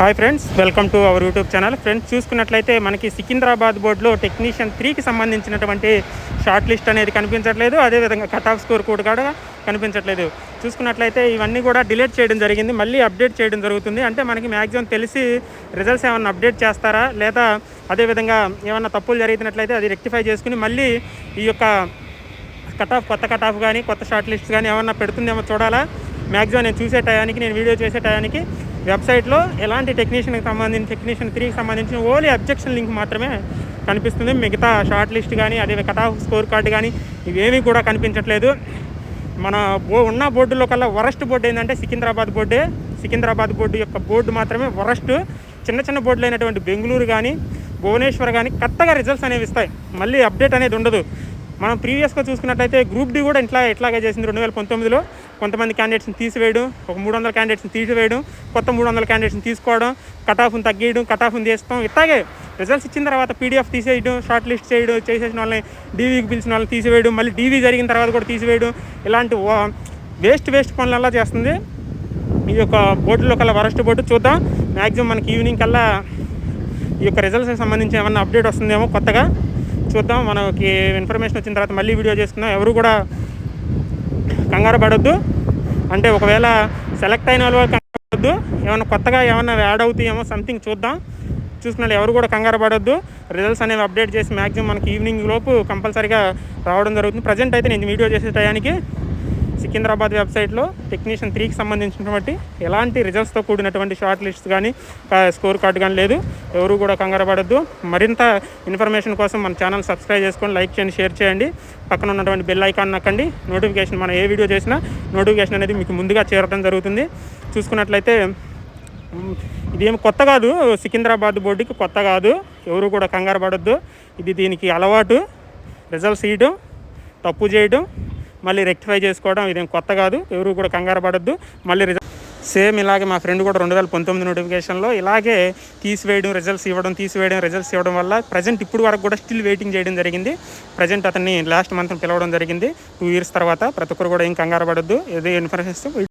Hi friends welcome to our YouTube channel. Friends చూసుకున్నట్లయితే మనకి సికింద్రాబాద్ బోర్డులో టెక్నీషియన్ త్రీకి సంబంధించినటువంటి షార్ట్ లిస్ట్ అనేది కనిపించట్లేదు. అదేవిధంగా కట్ ఆఫ్ స్కోర్ కూడా కూడా కనిపించట్లేదు. చూసుకున్నట్లయితే ఇవన్నీ కూడా డిలీట్ చేయడం జరిగింది. మళ్ళీ అప్డేట్ చేయడం జరుగుతుంది. అంటే మనకి మ్యాక్సిమం తెలిసి రిజల్ట్స్ ఏమైనా అప్డేట్ చేస్తారా? లేదా అదేవిధంగా ఏమన్నా తప్పులు జరిగినట్లయితే అది రెక్టిఫై చేసుకుని మళ్ళీ ఈ యొక్క కట్ ఆఫ్ కొత్త కట్ ఆఫ్ కానీ కొత్త షార్ట్ లిస్ట్ కానీ ఏమన్నా పెడుతుందేమో చూడాలా? మ్యాక్సిమం నేను చూసే టయానికి నేను వీడియో చేసే టయానికి వెబ్సైట్లో ఎలాంటి టెక్నీషియన్కి సంబంధించి టెక్నీషియన్ త్రీకి సంబంధించిన ఓన్లీ అబ్జెక్షన్ లింక్ మాత్రమే కనిపిస్తుంది. మిగతా షార్ట్ లిస్ట్ కానీ అదే కట్ ఆఫ్ స్కోర్ కార్డు కానీ ఇవేమీ కూడా కనిపించట్లేదు. మన బో ఉన్న బోర్డులో కల్లా వరస్ట్ బోర్డు ఏంటంటే సికింద్రాబాద్ బోర్డే. సికింద్రాబాద్ బోర్డు యొక్క బోర్డు మాత్రమే వరస్ట్. చిన్న చిన్న బోర్డులు అయినటువంటి బెంగళూరు కానీ భువనేశ్వర్ కానీ కొత్తగా రిజల్ట్స్ అనేవి ఇస్తాయి. మళ్ళీ అప్డేట్ అనేది ఉండదు. మనం ప్రీవియస్గా చూసుకున్నట్టయితే గ్రూప్ డి కూడా ఇట్లా ఇట్లాగే చేసింది. రెండు వేల పంతొమ్మిదిలో కొంతమంది క్యాండిడేట్స్ని తీసివేయడం ఒక మూడు వందల క్యాండిడేట్స్ని తీసివేయడం కొత్త మూడు వందల క్యాండిడేట్స్ని తీసుకోవడం కట్ ఆఫ్ని తగ్గియడం కట్ ఆఫ్ని ఇట్లాగే రిజల్ట్స్ ఇచ్చిన తర్వాత పీడిఎఫ్ తీసేయడం షార్ట్ లిస్ట్ చేయడం చేసేసిన వాళ్ళని డీవీకి పిలిచిన వాళ్ళని తీసివేయడం మళ్ళీ డీవీ జరిగిన తర్వాత కూడా తీసివేయడం ఇలాంటి వేస్ట్ వేస్ట్ పనులల్లా చేస్తుంది. ఈ యొక్క బోర్డులో కల్లా వరస్ట్ బోర్డు చూద్దాం. మ్యాక్సిమం మనకి ఈవినింగ్ కల్లా ఈ యొక్క రిజల్ట్స్కి సంబంధించి ఏమన్నా అప్డేట్ వస్తుందేమో కొత్తగా. చూద్దాం. మనకి ఇన్ఫర్మేషన్ వచ్చిన తర్వాత మళ్ళీ వీడియో చేసుకుందాం ఎవరు కూడా కంగారు పడొద్దు. అంటే ఒకవేళ సెలెక్ట్ అయిన వాళ్ళు కంగారు పడొద్దు. ఏమైనా కొత్తగా ఏమైనా యాడ్ అవుతాయేమో సంథింగ్ చూద్దాం. చూసుకున్న ఎవరు కూడా కంగారు పడొద్దు. రిజల్ట్స్ అనేవి అప్డేట్ చేసి మ్యాక్సిమం మనకి ఈవినింగ్ లోపు కంపల్సరీగా రావడం జరుగుతుంది. ప్రజెంట్ అయితే నేను వీడియో చేసే టయానికి సికింద్రాబాద్ వెబ్సైట్లో టెక్నీషియన్ త్రీకి సంబంధించినటువంటి ఎలాంటి రిజల్ట్స్తో కూడినటువంటి షార్ట్ లిస్ట్ కానీ స్కోర్ కార్డు కానీ లేదు. ఎవరు కూడా కంగారు పడద్దు. మరింత ఇన్ఫర్మేషన్ కోసం మన ఛానల్ సబ్స్క్రైబ్ చేసుకొని లైక్ చేయండి షేర్ చేయండి. పక్కన ఉన్నటువంటి బెల్ ఐకాన్ నక్కండి. నోటిఫికేషన్ మనం ఏ వీడియో చేసినా నోటిఫికేషన్ అనేది మీకు ముందుగా చేరడం జరుగుతుంది. చూసుకున్నట్లయితే మ్, ఇదేం కొత్త కాదు. సికింద్రాబాద్ బోర్డుకి కొత్త కాదు. ఎవరు కూడా కంగారు పడద్దు. ఇది దీనికి అలవాటు. రిజల్ట్స్ ఇవ్వడం తప్పు చేయడం మళ్ళీ రెక్టిఫై చేసుకోవడం ఇదేం కొత్త కాదు ఎవరు కూడా కంగారు పడద్దు. మళ్ళీ సేమ్ ఇలాగే మా ఫ్రెండ్ కూడా రెండు వేల పంతొమ్మిది నోటిఫికేషన్లో ఇలాగే తీసివేయడం రిజల్ట్స్ ఇవ్వడం తీసివేయడం రిజల్ట్స్ ఇవ్వడం వల్ల ప్రజెంట్ ఇప్పుడు వరకు కూడా స్టిల్ వెయిటింగ్ చేయడం జరిగింది. ప్రజెంట్ అతన్ని లాస్ట్ మంత్ పిలవడం జరిగింది. టూ ఇయర్స్ తర్వాత ప్రతి ఒక్కరు కూడా ఏం కంగారు పడద్దు. ఏదో ఇన్ఫర్మేషన్